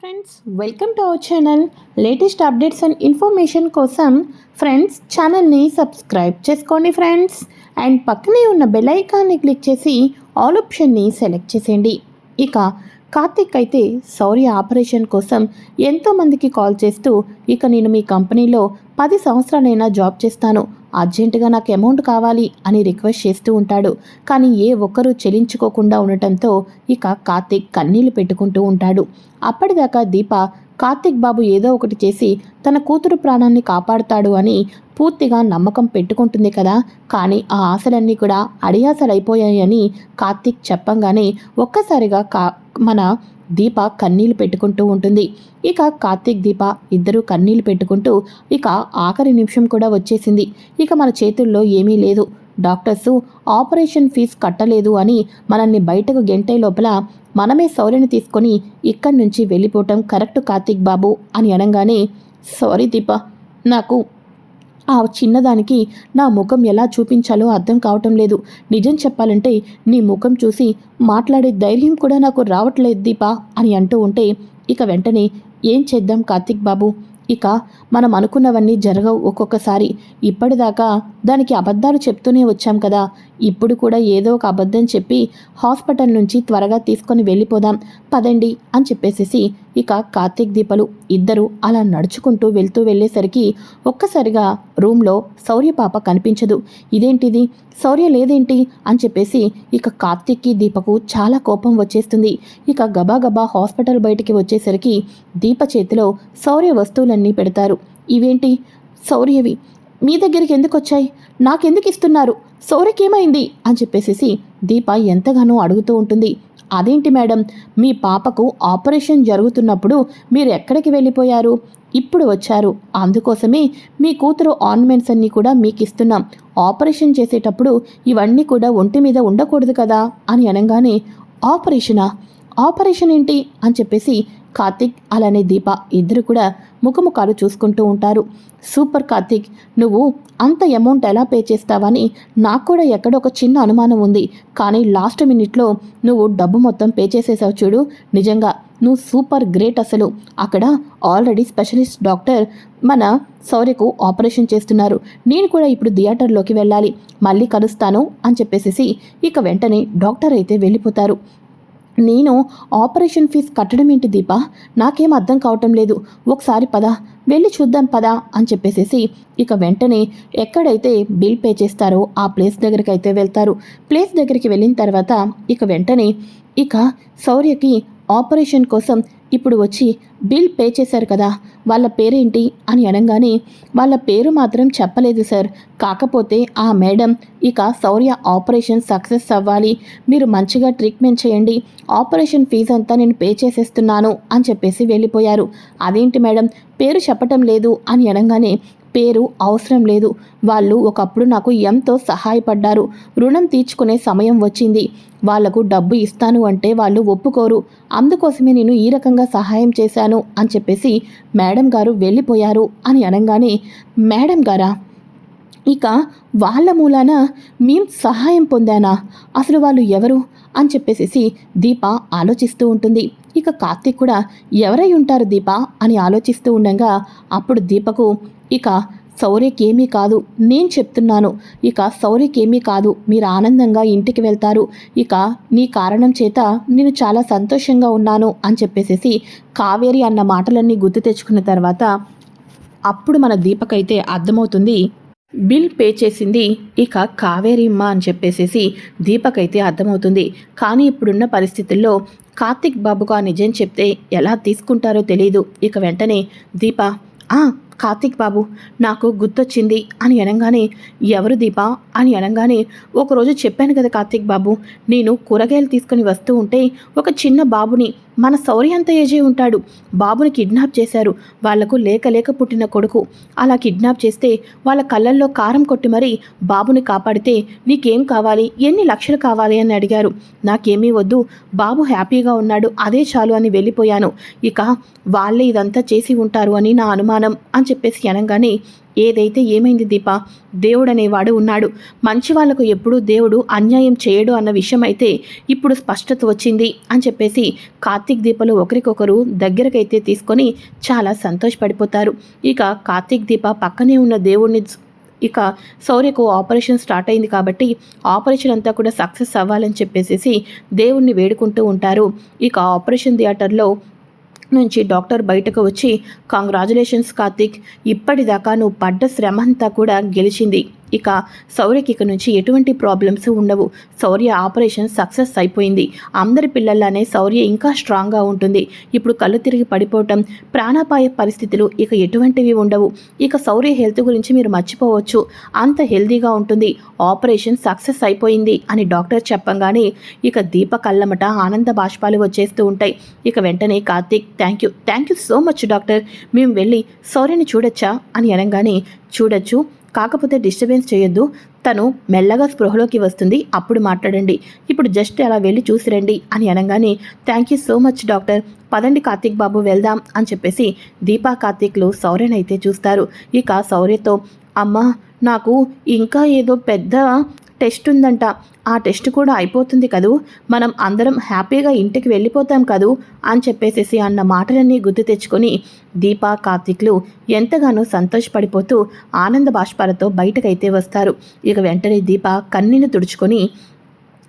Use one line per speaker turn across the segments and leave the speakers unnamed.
Friends welcome to our channel latest updates and information కోసం friends ఛానల్ని subscribe చేసుకోండి friends and పక్కనే ఉన్న బెల్ ఐకాన్ని క్లిక్ చేసి ఆల్ ఆప్షన్ని సెలెక్ట్ చేసేయండి. ఇక కార్తిక్ అయితే శౌర్య ఆపరేషన్ కోసం ఎంతోమందికి కాల్ చేస్తూ ఇక నేను మీ కంపెనీలో పది సంవత్సరాలైనా జాబ్ చేస్తాను. అర్జెంటుగా నాకు అమౌంట్ కావాలి అని రిక్వెస్ట్ చేస్తూ ఉంటాడు. కానీ ఏ ఒక్కరూ చెల్లించుకోకుండా ఉండటంతో ఇక కార్తిక్ కన్నీళ్ళు పెట్టుకుంటూ ఉంటాడు. అప్పటిదాకా దీప కార్తిక్ బాబు ఏదో ఒకటి చేసి తన కూతురు ప్రాణాన్ని కాపాడుతాడు అని పూర్తిగా నమ్మకం పెట్టుకుంటుంది కదా. కానీ ఆ ఆశలన్నీ కూడా అడియాసలైపోయాయని కార్తిక్ చెప్పంగానే ఒక్కసారిగా కా మన దీప కన్నీళ్ళు పెట్టుకుంటూ ఉంటుంది. ఇక కార్తీక్ దీప ఇద్దరూ కన్నీళ్ళు పెట్టుకుంటూ ఇక ఆఖరి నిమిషం కూడా వచ్చేసింది. ఇక మన చేతుల్లో ఏమీ లేదు. డాక్టర్సు ఆపరేషన్ ఫీజు కట్టలేదు అని మనల్ని బయటకు గెంటే లోపల మనమే సౌర్యని తీసుకొని ఇక్కడి నుంచి వెళ్ళిపోవటం కరెక్ట్ కార్తీక్ బాబు అని అనగానే సారీ దీప నాకు ఆ చిన్నదానికి నా ముఖం ఎలా చూపించాలో అర్థం కావటం లేదు. నిజం చెప్పాలంటే నీ ముఖం చూసి మాట్లాడే ధైర్యం కూడా నాకు రావట్లేదు దీపా అని అంటూ ఉంటే ఇక వెంటనే ఏం చేద్దాం కార్తిక్ బాబు? ఇక మనం అనుకున్నవన్నీ జరగవు ఒక్కొక్కసారి. ఇప్పటిదాకా దానికి అబద్ధాలు చెప్తూనే వచ్చాం కదా. ఇప్పుడు కూడా ఏదో ఒక అబద్ధం చెప్పి హాస్పిటల్ నుంచి త్వరగా తీసుకొని వెళ్ళిపోదాం. పదండి అని చెప్పేసేసి ఇక కార్తీక్ దీపలు ఇద్దరు అలా నడుచుకుంటూ వెళ్తూ వెళ్ళేసరికి ఒక్కసారిగా రూమ్లో శౌర్య పాప కనిపించదు. ఇదేంటిది? శౌర్య లేదేంటి? అని చెప్పేసి ఇక కార్తీక్కి దీపకు చాలా కోపం వచ్చేస్తుంది. ఇక గబాగబా హాస్పిటల్ బయటికి వచ్చేసరికి దీప చేతిలో శౌర్య వస్తువులన్నీ పెడతారు. ఇవేంటి? శౌర్యవి మీ దగ్గరికి ఎందుకు వచ్చాయి? నాకెందుకు ఇస్తున్నారు? శౌర్యకేమైంది అని చెప్పేసి దీప ఎంతగానో అడుగుతూ ఉంటుంది. అదేంటి మేడం? మీ పాపకు ఆపరేషన్ జరుగుతున్నప్పుడు మీరు ఎక్కడికి వెళ్ళిపోయారు? ఇప్పుడు వచ్చారు. అందుకోసమే మీ కూతురు ఆర్నమెంట్స్ అన్నీ కూడా మీకు ఇస్తున్నాం ఆపరేషన్ చేసేటప్పుడు ఇవన్నీ కూడా ఒంటి మీద ఉండకూడదు కదా? అని అనగానే ఆపరేషనా? ఆపరేషన్ ఏంటి? అని చెప్పేసి కార్తిక్ అలానే దీప ఇద్దరు కూడా ముఖముఖాలు చూసుకుంటూ ఉంటారు. సూపర్ కార్తిక్ నువ్వు అంత అమౌంట్ ఎలా పే చేస్తావని నాకు కూడా ఎక్కడో ఒక చిన్న అనుమానం ఉంది. కానీ లాస్ట్ మినిట్లో నువ్వు డబ్బు మొత్తం పే చేసేసావు చూడు. నిజంగా నువ్వు సూపర్ గ్రేట్ అసలు. అక్కడ ఆల్రెడీ స్పెషలిస్ట్ డాక్టర్ మన శౌర్యకు ఆపరేషన్ చేస్తున్నారు. నేను కూడా ఇప్పుడు థియేటర్లోకి వెళ్ళాలి. మళ్ళీ కలుస్తాను అని చెప్పేసి ఇక వెంటనే డాక్టర్ అయితే వెళ్ళిపోతారు. నేను ఆపరేషన్ ఫీజు కట్టడం ఏంటి దీప? నాకేం అర్థం కావటం లేదు. ఒకసారి పదా వెళ్ళి చూద్దాం పదా అని చెప్పేసేసి ఇక వెంటనే ఎక్కడైతే బిల్ పే చేస్తారో ఆ ప్లేస్ దగ్గరికి అయితే వెళ్తారు. ప్లేస్ దగ్గరికి వెళ్ళిన తర్వాత ఇక వెంటనే ఇక శౌర్యకి ఆపరేషన్ కోసం ఇప్పుడు వచ్చి బిల్ పే చేశారు కదా వాళ్ళ పేరేంటి అని అనగానే వాళ్ళ పేరు మాత్రం చెప్పలేదు సార్. కాకపోతే ఆ మేడం ఇక శౌర్య ఆపరేషన్ సక్సెస్ అవ్వాలి మీరు మంచిగా ట్రీట్మెంట్ చేయండి ఆపరేషన్ ఫీజు అంతా నేను పే చేసేస్తున్నాను అని చెప్పేసి వెళ్ళిపోయారు. అదేంటి మేడం పేరు చెప్పటం లేదు అని అనగానే పేరు అవసరం లేదు. వాళ్ళు ఒకప్పుడు నాకు ఎంతో సహాయపడ్డారు. రుణం తీర్చుకునే సమయం వచ్చింది. వాళ్ళకు డబ్బు ఇస్తాను అంటే వాళ్ళు ఒప్పుకోరు. అందుకోసమే నేను ఈ రకంగా సహాయం చేశాను అని చెప్పేసి మేడం గారు వెళ్ళిపోయారు అని అనగానే మేడం గారా ఇక వాళ్ళ మూలాన మేం సహాయం పొందానా? అసలు వాళ్ళు ఎవరు? అని చెప్పేసి దీప ఆలోచిస్తూ ఉంటుంది. ఇక కార్తీక్ కూడా ఎవరై ఉంటారు దీప? అని ఆలోచిస్తూ ఉండగా అప్పుడు దీపకు ఇక సౌర్యకేమీ కాదు నేను చెప్తున్నాను. ఇక శౌర్యకేమీ కాదు మీరు ఆనందంగా ఇంటికి వెళ్తారు. ఇక నీ కారణం చేత నేను చాలా సంతోషంగా ఉన్నాను అని చెప్పేసేసి కావేరి అన్న మాటలన్నీ గుర్తు తెచ్చుకున్న తర్వాత అప్పుడు మన దీపకైతే అర్థమవుతుంది. బిల్ పే చేసింది. ఇక కావేరిమ్మ అని చెప్పేసేసి దీపకైతే అర్థమవుతుంది. కానీ ఇప్పుడున్న పరిస్థితుల్లో కార్తిక్ బాబుకు ఆ నిజం చెప్తే ఎలా తీసుకుంటారో తెలియదు ఇక వెంటనే దీప కార్తిక్ బాబు నాకు గుర్తొచ్చింది అని అనగానే ఎవరు దీప అని అనగానే ఒకరోజు చెప్పాను కదా కార్తిక్ బాబు నేను కూరగాయలు తీసుకుని వస్తూ ఉంటే ఒక చిన్న బాబుని మన శౌర్య అంత ఏజే ఉంటాడు బాబుని కిడ్నాప్ చేశారు వాళ్ళకు లేక లేక పుట్టిన కొడుకు అలా కిడ్నాప్ చేస్తే వాళ్ళ కళ్ళల్లో కారం కొట్టి మరీ బాబుని కాపాడితే నీకేం కావాలి ఎన్ని లక్షలు కావాలి అని అడిగారు నాకేమీ వద్దు బాబు హ్యాపీగా ఉన్నాడు అదే చాలు అని వెళ్ళిపోయాను ఇక వాళ్ళే ఇదంతా చేసి ఉంటారు అని నా అనుమానం అని చెప్పేసి అనగానే ఏదైతే ఏమైంది దీప? దేవుడు అనేవాడు ఉన్నాడు. మంచి వాళ్ళకు ఎప్పుడూ దేవుడు అన్యాయం చేయడు అన్న విషయం అయితే ఇప్పుడు స్పష్టత వచ్చింది అని చెప్పేసి కార్తీక్ దీపలు ఒకరికొకరు దగ్గరకైతే తీసుకొని చాలా సంతోషపడిపోతారు. ఇక కార్తీక్ దీప పక్కనే ఉన్న దేవుడిని ఇక శౌర్యకు ఆపరేషన్ స్టార్ట్ అయింది కాబట్టి ఆపరేషన్ అంతా కూడా సక్సెస్ అవ్వాలని చెప్పేసి దేవుణ్ణి వేడుకుంటూ ఉంటారు. ఇక ఆపరేషన్ థియేటర్లో నుంచి డాక్టర్ బయటకు వచ్చి కాంగ్రాచులేషన్స్ కార్తిక్ ఇప్పటిదాకా నువ్వు పడ్డ శ్రమ అంతా కూడా గెలిచింది. ఇక సౌర్యకి ఇక నుంచి ఎటువంటి ప్రాబ్లమ్స్ ఉండవు. సౌర్య ఆపరేషన్ సక్సెస్ అయిపోయింది. అందరి పిల్లల్లానే సౌర్య ఇంకా స్ట్రాంగ్గా ఉంటుంది. ఇప్పుడు కళ్ళు తిరిగి పడిపోవటం ప్రాణాపాయ పరిస్థితులు ఇక ఎటువంటివి ఉండవు. ఇక సౌర్య హెల్త్ గురించి మీరు మర్చిపోవచ్చు. అంత హెల్దీగా ఉంటుంది. ఆపరేషన్ సక్సెస్ అయిపోయింది అని డాక్టర్ చెప్పంగానే ఇక దీప కళ్ళమట ఆనంద బాష్పాలు వచ్చేస్తూ ఉంటాయి. ఇక వెంటనే Karthik thank you thank you so much doctor మేము వెళ్ళి సౌర్యని చూడొచ్చా అని అనగానే చూడొచ్చు. కాకపోతే డిస్టర్బెన్స్ చేయొద్దు. తను మెల్లగా స్పృహలోకి వస్తుంది. అప్పుడు మాట్లాడండి. ఇప్పుడు జస్ట్ అలా వెళ్ళి చూసి రండి అని అనగానే thank you so much doctor పదండి కార్తీక్ బాబు వెళ్దాం అని చెప్పేసి దీపా కార్తీక్లు సౌర్యనైతే చూస్తారు. ఇక సౌర్యతో అమ్మ నాకు ఇంకా ఏదో పెద్ద టెస్ట్ ఉందంట. ఆ టెస్ట్ కూడా అయిపోతుంది కదూ? మనం అందరం హ్యాపీగా ఇంటికి వెళ్ళిపోతాం కదూ? అని చెప్పేసేసి అన్న మాటలన్నీ గుర్తు తెచ్చుకొని దీప కార్తిక్లు ఎంతగానో సంతోషపడిపోతూ ఆనంద బాష్పాలతో బయటకైతే వస్తారు. ఇక వెంటనే దీప కన్నీని తుడుచుకొని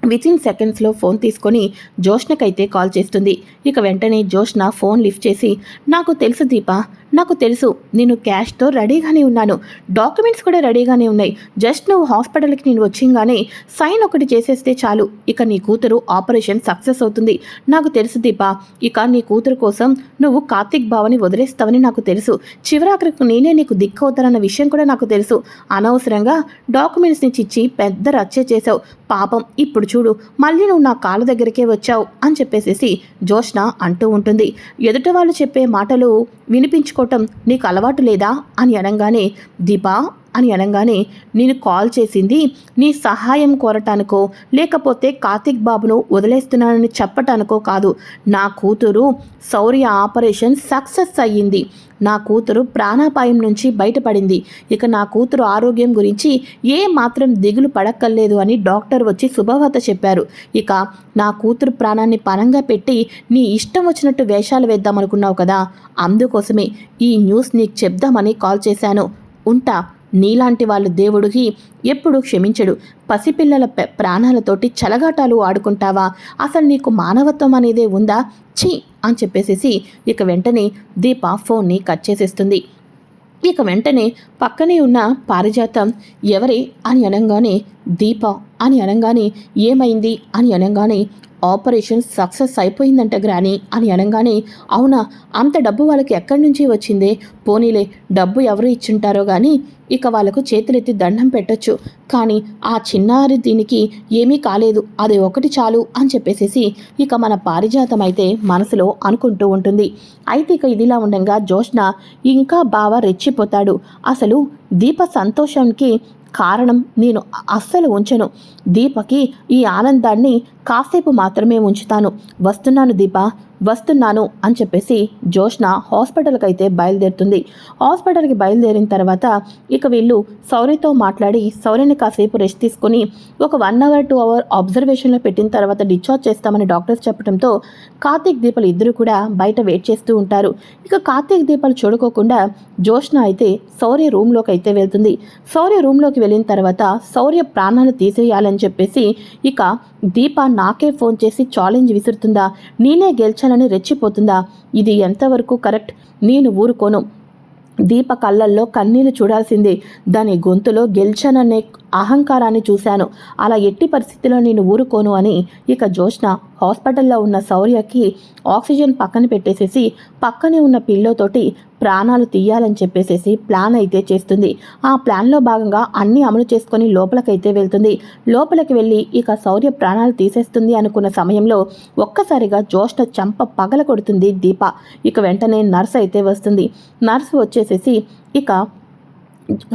వితిన్ సెకండ్స్లో ఫోన్ తీసుకొని జోష్నకైతే కాల్ చేస్తుంది. ఇక వెంటనే జోష్న ఫోన్ లిఫ్ట్ చేసి నాకు తెలుసు దీప నాకు తెలుసు నేను క్యాష్తో రెడీగానే ఉన్నాను. డాక్యుమెంట్స్ కూడా రెడీగానే ఉన్నాయి. జస్ట్ నువ్వు హాస్పిటల్కి నేను వచ్చింగానే సైన్ ఒకటి చేసేస్తే చాలు. ఇక నీ కూతురు ఆపరేషన్ సక్సెస్ అవుతుంది. నాకు తెలుసు దీప ఇక నీ కూతురు కోసం నువ్వు కార్తిక్ బావని వదిలేస్తావని నాకు తెలుసు. చివరాఖరికి నేనే నీకు దిక్కు అవుతానన్న విషయం కూడా నాకు తెలుసు. అనవసరంగా డాక్యుమెంట్స్ని చిచ్చి పెద్ద రచ్చే చేసావు పాపం ఇప్పుడు చూడు మళ్ళీ నువ్వు నా కాళ్ళ దగ్గరికే వచ్చావు అని చెప్పేసేసి జోష్న అంటూ ఉంటుంది. ఎదుట వాళ్ళు చెప్పే మాటలు వినిపించుకో వినిపించుకోవటం నీకు అలవాటు లేదా? అని అనగానే దీపా అని అనగానే నేను కాల్ చేసింది నీ సహాయం కోరటానికో లేకపోతే కార్తిక్ బాబును వదిలేస్తున్నానని చెప్పటానికో కాదు. నా కూతురు శౌర్య ఆపరేషన్ సక్సెస్ అయ్యింది. నా కూతురు ప్రాణాపాయం నుంచి బయటపడింది. ఇక నా కూతురు ఆరోగ్యం గురించి ఏ మాత్రం దిగులు పడక్కర్లేదు అని డాక్టర్ వచ్చి శుభవార్త చెప్పారు. ఇక నా కూతురు ప్రాణాన్ని పనంగా పెట్టి నీ ఇష్టం వచ్చినట్టు వేషాలు వేద్దామనుకున్నావు కదా అందుకోసమే ఈ న్యూస్ నీకు చెప్దామని కాల్ చేశాను. ఉంటా. నీలాంటి వాళ్ళు దేవుడికి ఎప్పుడు క్షమించడు. పసిపిల్లల ప్రాణాలతోటి చలగాటాలు ఆడుకుంటావా? అసలు నీకు మానవత్వం అనేదే ఉందా? ఛీ! అని చెప్పేసేసి ఇక వెంటనే దీప ఫోన్ని కట్ చేసేస్తుంది. ఇక వెంటనే పక్కనే ఉన్న పారిజాతం ఎవరి అని అనగానే దీప అని అనగానే ఏమైంది అని అనగానే ఆపరేషన్ సక్సెస్ అయిపోయిందంట గ్రాని అని అనగానే అవునా అంత డబ్బు వాళ్ళకి ఎక్కడి నుంచి వచ్చిందే? పోనీలే డబ్బు ఎవరు ఇచ్చుంటారో కానీ ఇక వాళ్ళకు చేతులెత్తి దండం పెట్టొచ్చు. కానీ ఆ చిన్నారి దీనికి ఏమీ కాలేదు అది ఒకటి చాలు అని చెప్పేసేసి ఇక మన పారిజాతం అయితే మనసులో అనుకుంటూ ఉంటుంది. అయితే ఇక ఇదిలా ఉండగా జోష్న ఇంకా బాగా రెచ్చిపోతాడు. అసలు దీప సంతోషంకి కారణం నేను అస్సలు ఉంచను. దీపకి ఈ ఆనందాన్ని కాసేపు మాత్రమే ఉంచుతాను. వస్తున్నాను దీప. వస్తున్నాను అని చెప్పేసి జోష్న హాస్పిటల్కి అయితే బయలుదేరుతుంది. హాస్పిటల్కి బయలుదేరిన తర్వాత ఇక వీళ్ళు సౌరితో మాట్లాడి సౌరిని కాసేపు రెస్ట్ తీసుకొని ఒక వన్ అవర్ టూ అవర్ అబ్జర్వేషన్లో పెట్టిన తర్వాత డిశ్చార్జ్ చేస్తామని డాక్టర్స్ చెప్పడంతో కార్తీక్ దీపాలు ఇద్దరు కూడా బయట వెయిట్ చేస్తూ ఉంటారు. ఇక కార్తీక్ దీపాలు చూడుకోకుండా జోష్న అయితే సౌర్య రూమ్లోకి అయితే వెళ్తుంది. సౌర్య రూమ్లోకి వెళ్ళిన తర్వాత సౌర్య ప్రాణాలు తీసేయాలని చెప్పేసి ఇక దీప నాకే ఫోన్ చేసి ఛాలెంజ్ విసురుతుందా? నేనే గెలిచానని రెచ్చిపోతుందా? ఇది ఎంతవరకు కరెక్ట్? నేను ఊరుకోను. దీప కళ్ళల్లో కన్నీళ్ళు చూడాల్సిందే. దాని గొంతులో గెలిచాననే అహంకారాన్ని చూశాను. అలా ఎట్టి పరిస్థితిలో నేను ఊరుకోను అని ఇక జోష్న హాస్పిటల్లో ఉన్న శౌర్యకి ఆక్సిజన్ పక్కన పెట్టేసేసి పక్కనే ఉన్న పిల్లోతోటి ప్రాణాలు తీయాలని చెప్పేసేసి ప్లాన్ అయితే చేస్తుంది. ఆ ప్లాన్లో భాగంగా అన్నీ అమలు చేసుకొని లోపలికైతే వెళ్తుంది. లోపలికి వెళ్ళి ఇక శౌర్య ప్రాణాలు తీసేస్తుంది అనుకున్న సమయంలో ఒక్కసారిగా జోష్న చంప పగల కొడుతుంది దీప. ఇక వెంటనే నర్స్ అయితే వస్తుంది. నర్స్ వచ్చేసేసి ఇక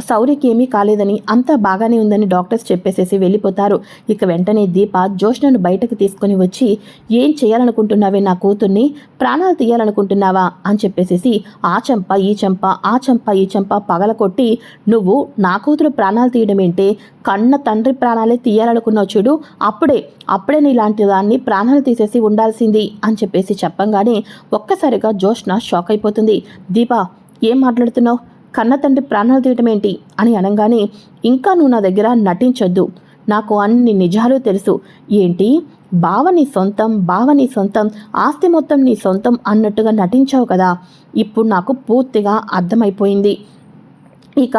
సౌరికి ఏమీ కాలేదని అంతా బాగానే ఉందని డాక్టర్స్ చెప్పేసేసి వెళ్ళిపోతారు. ఇక వెంటనే దీప జోష్నను బయటకు తీసుకొని వచ్చి ఏం చేయాలనుకుంటున్నావే నా కూతుర్ని? ప్రాణాలు తీయాలనుకుంటున్నావా? అని చెప్పేసేసి ఆ చంప ఈ చంప ఆ చంప ఈ చంప పగలకొట్టి నువ్వు నా కూతురు ప్రాణాలు తీయడం ఏంటే? కన్న తండ్రి ప్రాణాలే తీయాలనుకున్నావు చూడు అప్పుడే అప్పుడే నీలాంటి దాన్ని ప్రాణాలు తీసేసి ఉండాల్సింది అని చెప్పేసి చెప్పంగానే ఒక్కసారిగా జోష్న షాక్ అయిపోతుంది. దీపా ఏం మాట్లాడుతున్నావు? కన్న తండ్రి ప్రాణాలు తీయటం ఏంటి అని అనగానే ఇంకా నువ్వు నా దగ్గర నటించొద్దు. నాకు అన్ని నిజాలు తెలుసు. ఏంటి? బావ నీ సొంతం బావ నీ సొంతం ఆస్తి మొత్తం నీ సొంతం అన్నట్టుగా నటించావు కదా. ఇప్పుడు నాకు పూర్తిగా అర్థమైపోయింది. ఇక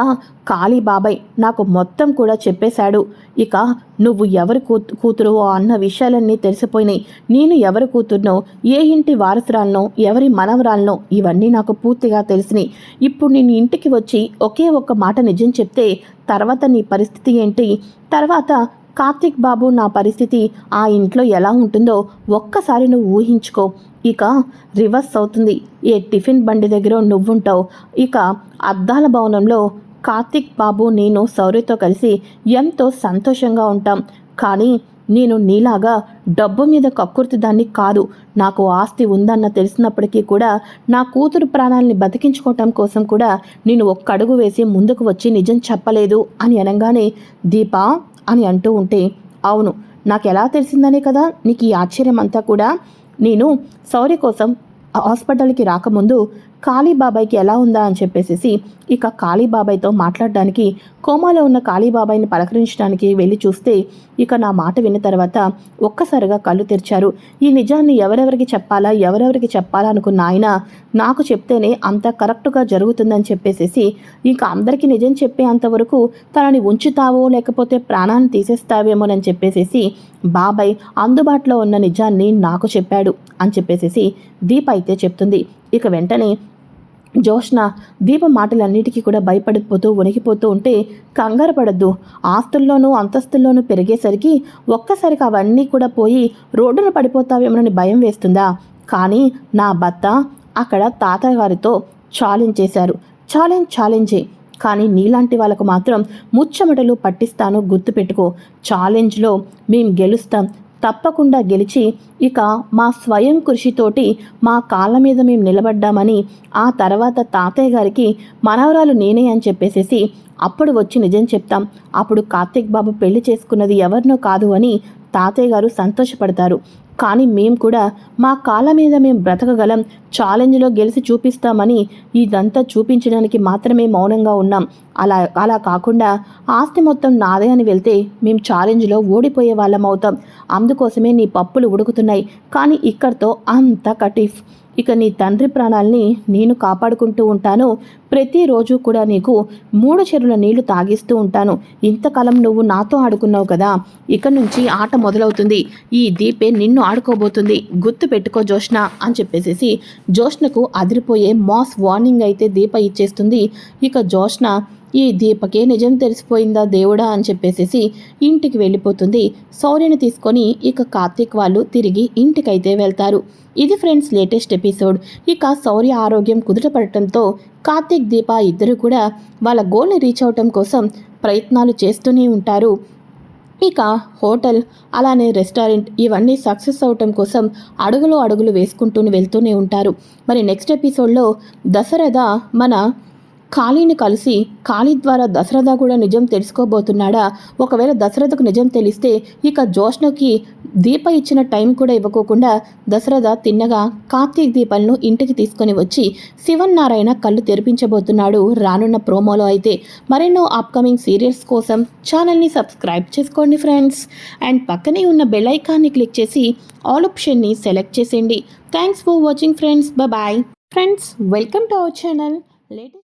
కాళీ బాబాయ్ నాకు మొత్తం కూడా చెప్పేశాడు. ఇక నువ్వు ఎవరి కూతు కూతురువో అన్న విషయాలన్నీ తెలిసిపోయినాయి. నేను ఎవరి కూతురునో ఏ ఇంటి వారసురాలనో ఎవరి మనవరాలనో ఇవన్నీ నాకు పూర్తిగా తెలిసినాయి. ఇప్పుడు నేను ఇంటికి వచ్చి ఒకే ఒక్క మాట నిజం చెప్తే తర్వాత నీ పరిస్థితి ఏంటి? తర్వాత కార్తీక్ బాబు నా పరిస్థితి ఆ ఇంట్లో ఎలా ఉంటుందో ఒక్కసారి నువ్వు ఊహించుకో. ఇక రివర్స్ అవుతుంది. ఏ టిఫిన్ బండి దగ్గర నువ్వుంటావు. ఇక అద్దాల భవనంలో కార్తిక్ బాబు నేను సౌర్యతో కలిసి ఎంతో సంతోషంగా ఉంటాం. కానీ నేను నీలాగా డబ్బు మీద కక్కుర్తి దాన్ని కాదు. నాకు ఆస్తి ఉందన్న తెలిసినప్పటికీ కూడా నా కూతురు ప్రాణాలని బతికించుకోవటం కోసం కూడా నేను ఒక్క అడుగు వేసి ముందుకు వచ్చి నిజం చెప్పలేదు అని అనగానే దీపా అని అంటూ ఉంటే అవును నాకు ఎలా తెలిసిందనే కదా నీకు ఈ ఆశ్చర్యం అంతా కూడా. నేను సౌర్య కోసం హాస్పిటల్కి రాకముందు కాళీబాబాయ్కి ఎలా ఉందా అని చెప్పేసి ఇక కాళీబాబాయ్తో మాట్లాడడానికి కోమాలో ఉన్న కాళీబాబాయ్ని పలకరించడానికి వెళ్ళి చూస్తే ఇక నా మాట విన్న తర్వాత ఒక్కసారిగా కళ్ళు తెరిచారు. ఈ నిజాన్ని ఎవరెవరికి చెప్పాలా ఎవరెవరికి చెప్పాలా అనుకున్న ఆయన నాకు చెప్తేనే అంత కరెక్ట్గా జరుగుతుందని చెప్పేసేసి ఇంక అందరికీ నిజం చెప్పే అంతవరకు తనని ఉంచుతావో లేకపోతే ప్రాణాన్ని తీసేస్తావేమోనని చెప్పేసేసి బాబాయ్ అందుబాటులో ఉన్న నిజాన్ని నాకు చెప్పాడు అని చెప్పేసేసి దీప అయితే చెప్తుంది. ఇక వెంటనే జోష్న దీప మాటలన్నిటికీ కూడా భయపడిపోతూ వణికిపోతూ ఉంటే కంగారు పడద్దు. ఆస్తుల్లోనూ అంతస్తుల్లోనూ పెరిగేసరికి ఒక్కసారికి అవన్నీ కూడా పోయి రోడ్డున పడిపోతావేమోనని భయం వేస్తుందా? కానీ నా భర్త అక్కడ తాతగారితో ఛాలెంజ్ చేశారు. ఛాలెంజ్ ఛాలెంజే. కానీ నీలాంటి వాళ్ళకు మాత్రం ముచ్చమటలు పట్టిస్తాను గుర్తుపెట్టుకో. ఛాలెంజ్లో మేము గెలుస్తాం. తప్పకుండా గెలిచి ఇక మా స్వయం కృషితోటి మా కాళ్ళ మీద మేము నిలబడ్డామని ఆ తర్వాత తాతయ్య గారికి మనవరాలు నేనే అని చెప్పేసేసి అప్పుడు వచ్చి నిజం చెప్తాం. అప్పుడు కార్తీక్ బాబు పెళ్ళి చేసుకున్నది ఎవరినో కాదు అని తాతయ్య గారు సంతోషపడతారు. కానీ మేము కూడా మా కాళ్ళ మీద మేము బ్రతకగలం ఛాలెంజ్లో గెలిచి చూపిస్తామని ఇదంతా చూపించడానికి మాత్రమే మౌనంగా ఉన్నాం. అలా అలా కాకుండా ఆస్తి మొత్తం నాదే అని వెళ్తే మేము ఛాలెంజ్లో ఓడిపోయే వాళ్ళం అవుతాం. అందుకోసమే నీ పప్పులు ఉడుకుతున్నాయి. కానీ ఇక్కడితో అంత కటిఫ్ ఇక నీ తండ్రి ప్రాణాల్ని నేను కాపాడుకుంటూ ఉంటాను. ప్రతిరోజు కూడా నీకు మూడు చెరువుల నీళ్ళు తాగిస్తూ ఉంటాను. ఇంతకాలం నువ్వు నాతో ఆడుకున్నావు కదా. ఇక నుంచి ఆట మొదలవుతుంది. ఈ దీపే నిన్ను ఆడుకోబోతుంది. గుర్తు పెట్టుకో జోష్ణ అని చెప్పేసేసి జోష్ణకు అదిరిపోయే మాస్ వార్నింగ్ అయితే దీప ఇచ్చేస్తుంది. ఇక జోష్ణ ఈ దీపకే నిజం తెలిసిపోయిందా దేవుడా అని చెప్పేసేసి ఇంటికి వెళ్ళిపోతుంది. సౌర్యని తీసుకొని ఇక కార్తీక్ వాళ్ళు తిరిగి ఇంటికైతే వెళ్తారు. ఇది ఫ్రెండ్స్ లేటెస్ట్ ఎపిసోడ్. ఇక సౌర్య ఆరోగ్యం కుదుటపడటంతో కార్తీక్ దీప ఇద్దరు కూడా వాళ్ళ గోల్ని రీచ్ అవటం కోసం ప్రయత్నాలు చేస్తూనే ఉంటారు. ఇక హోటల్ అలానే రెస్టారెంట్ ఇవన్నీ సక్సెస్ అవటం కోసం అడుగులు అడుగులు వేసుకుంటూ వెళ్తూనే ఉంటారు. మరి నెక్స్ట్ ఎపిసోడ్లో దశరథ మన ఖాళీని కలిసి ఖాళీ ద్వారా దశరథ కూడా నిజం తెలుసుకోబోతున్నాడా? ఒకవేళ దశరథకు నిజం తెలిస్తే ఇక జోష్ణకి దీప ఇచ్చిన టైం కూడా ఇవ్వకోకుండా దశరథ తిన్నగా కార్తీక్ దీపాలను ఇంటికి తీసుకొని వచ్చి శివన్నారాయణ కళ్ళు తెరిపించబోతున్నాడు రానున్న ప్రోమోలో అయితే. మరెన్నో అప్కమింగ్ సీరియల్స్ కోసం ఛానల్ని సబ్స్క్రైబ్ చేసుకోండి ఫ్రెండ్స్ అండ్ పక్కనే ఉన్న బెల్ ఐకాన్ని క్లిక్ చేసి ఆల్ ఆప్షన్ని సెలెక్ట్ చేసేయండి. Thanks for watching friends bye friends welcome to our channel latest